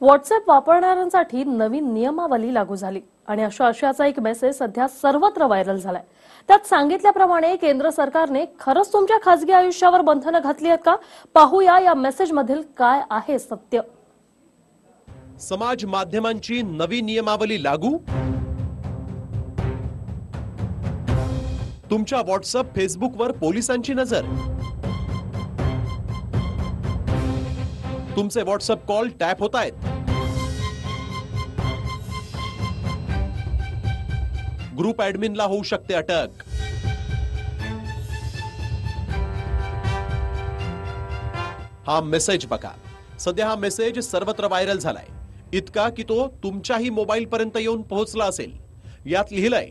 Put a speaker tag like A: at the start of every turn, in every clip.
A: WhatsApp वापरणाऱ्यांसाठी नवीन नियमावली लागू झाली. आणि अशा आशयाचा एक मेसेज सध्या सर्वत्र व्हायरल झालाय. त्यात सांगितल्याप्रमाणे केंद्र सरकारने खरंच तुमच्या खासगी आयुष्यावर बंधनं घातली आहेत का? पाहूया या मेसेज मधील काय आहे सत्य.
B: समाज माध्यमांची नवी नियमावली लागू? तुमच्या व्हॉट्सअप फेसबुकवर पोलिसांची नजर? तुमचे व्हॉट्सअप कॉल टॅप होत आहेत? ग्रुप ऍडमिनला होऊ शकते अटक. हा मेसेज बघा. सध्या हा मेसेज सर्वत्र व्हायरल झालाय. इतका की तो तुमच्याही मोबाईल पर्यंत येऊन पोहोचला असेल. यात लिहिलंय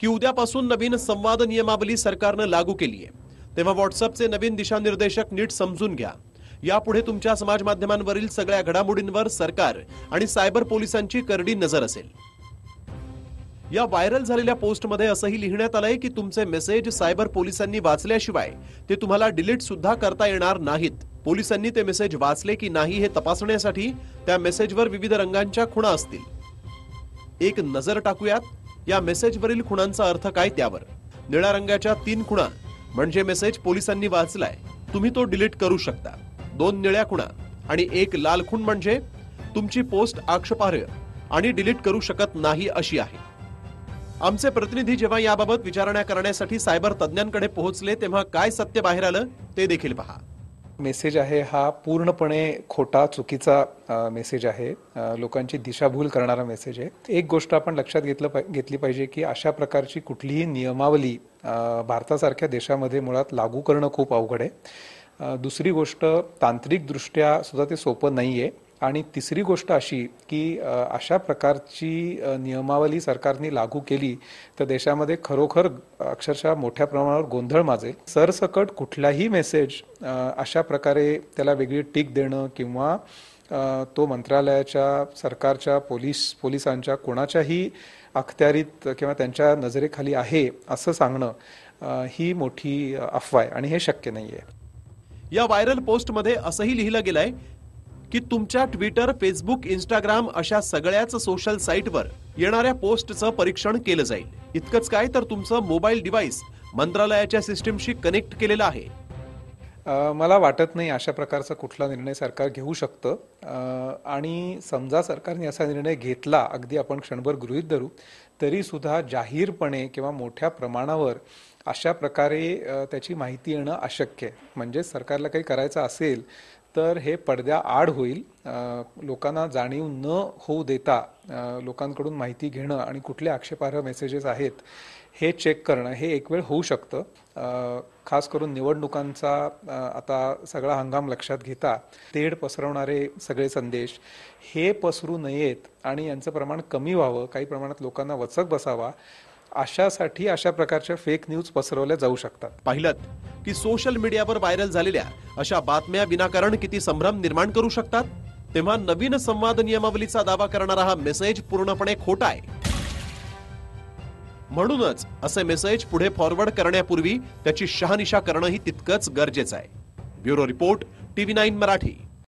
B: की उद्यापासून नवीन संवाद नियमावली सरकारनं लागू केली आहे तेव्हा व्हॉट्सअपचे नवीन दिशानिर्देशक नीट समजून घ्या. यापुढे तुमच्या समाज माध्यमांवरील सगळ्या घडामोडींवर सरकार आणि सायबर पोलिसांची करडी नजर असेल. या व्हायरल झालेल्या पोस्टमध्ये असंही लिहिण्यात आलंय की तुमचे मेसेज सायबर पोलिसांनी वाचल्याशिवाय ते तुम्हाला डिलीट सुद्धा करता येणार नाहीत. पोलिसांनी ते मेसेज वाचले की नाही हे तपासण्यासाठी त्या मेसेजवर विविध रंगांच्या खुणा असतील. एक नजर टाकूयात. या मेसेजवरील खुणांचा अर्थ काय त्यावर? निळ्या रंगाच्या तीन खुणा म्हणजे मेसेज पोलिसांनी वाचलाय तुम्ही तो डिलीट करू शकता. दोन निळ्या खुणा आणि एक लाल खूण म्हणजे तुमची पोस्ट आक्षेपार्ह आणि डिलीट करू शकत नाही अशी आहे. आमचे प्रतिनिधी जेव्हा याबाबत विचारणा करण्यासाठी सायबर तज्ज्ञांकडे पोहोचले तेव्हा काय सत्य बाहेर आलं ते देखील पहा.
C: मेसेज आहे हा पूर्णपणे खोटा चुकीचा मेसेज आहे. लोकांची दिशाभूल करणारा मेसेज आहे. एक गोष्ट आपण लक्षात घेतलं पाहि- घेतली पाहिजे की अशा प्रकारची कुठलीही नियमावली भारतासारख्या देशामध्ये मुळात लागू करणं खूप अवघड आहे. दुसरी गोष्ट तांत्रिकदृष्ट्या सुद्धा ते सोपं नाही आहे आणि तिसरी गोष्ट अशी की अशा प्रकारची नियमावली सरकारने लागू केली तर देशामध्ये खरोखर अक्षरशः मोठ्या प्रमाणावर गोंधळ माजेल. सरसकट कुठलाही मेसेज अशा प्रकारे त्याला वेगळी टीक देणं किंवा तो मंत्रालयाच्या सरकारच्या पोलीस पोलिसांच्या कोणाच्याही अखत्यारीत किंवा त्यांच्या नजरेखाली आहे असं सांगणं ही मोठी अफवा आहे आणि हे शक्य नाही आहे
B: या व्हायरल पोस्टमध्ये असंही लिहिलं गेलंय की तुमच्या ट्विटर फेसबुक इंस्टाग्राम अशा सगळ्याच सोशल साईटवर येणाऱ्या पोस्टचं परीक्षण केलं जाईल. इतकंच काय तर तुमचं मोबाईल डिव्हाइस मंत्रालयाच्या सिस्टीमशी कनेक्ट केलेलं आहे.
C: मला वाटत नाही अशा प्रकारचा कुठला निर्णय सरकार घेऊ शकतं. आणि समजा सरकारने असा निर्णय घेतला अगदी आपण क्षणभर गृहीत धरू तरीसुद्धा जाहीरपणे किंवा मोठ्या प्रमाणावर अशा प्रकारे त्याची माहिती येणं अशक्य आहे. म्हणजे सरकारला काही करायचं असेल तर हे पडद्या आड होईल. लोकांना जाणीव न होऊ देता लोकांकडून माहिती घेणं आणि कुठले आक्षेपार्ह मेसेजेस आहेत हे चेक करणं हे एक वेळ होऊ शकतं. खास करून निवडणुकांचा आता सगळा हंगाम लक्षात घेता तेढ पसरवणारे सगळे संदेश हे पसरू नयेत आणि यांचं प्रमाण कमी व्हावं काही प्रमाणात लोकांना वचक बसावा अशासाठी अशा प्रकारच्या फेक न्यूज पसरवल्या जाऊ शकतात.
B: पाहिलं की सोशल मीडियावर व्हायरल झालेल्या अशा बातम्या विनाकारण किती संभ्रम निर्माण करू शकतात? तेव्हा नवीन संवाद नियमावलीचा दावा करणारा हा मेसेज पूर्णपणे खोटा आहे. म्हणूनच असे मेसेज पुढे फॉरवर्ड करण्यापूर्वी त्याची शहानिशा करणंही तितकंच गरजेचं आहे. Bureau report TV nine Marathi.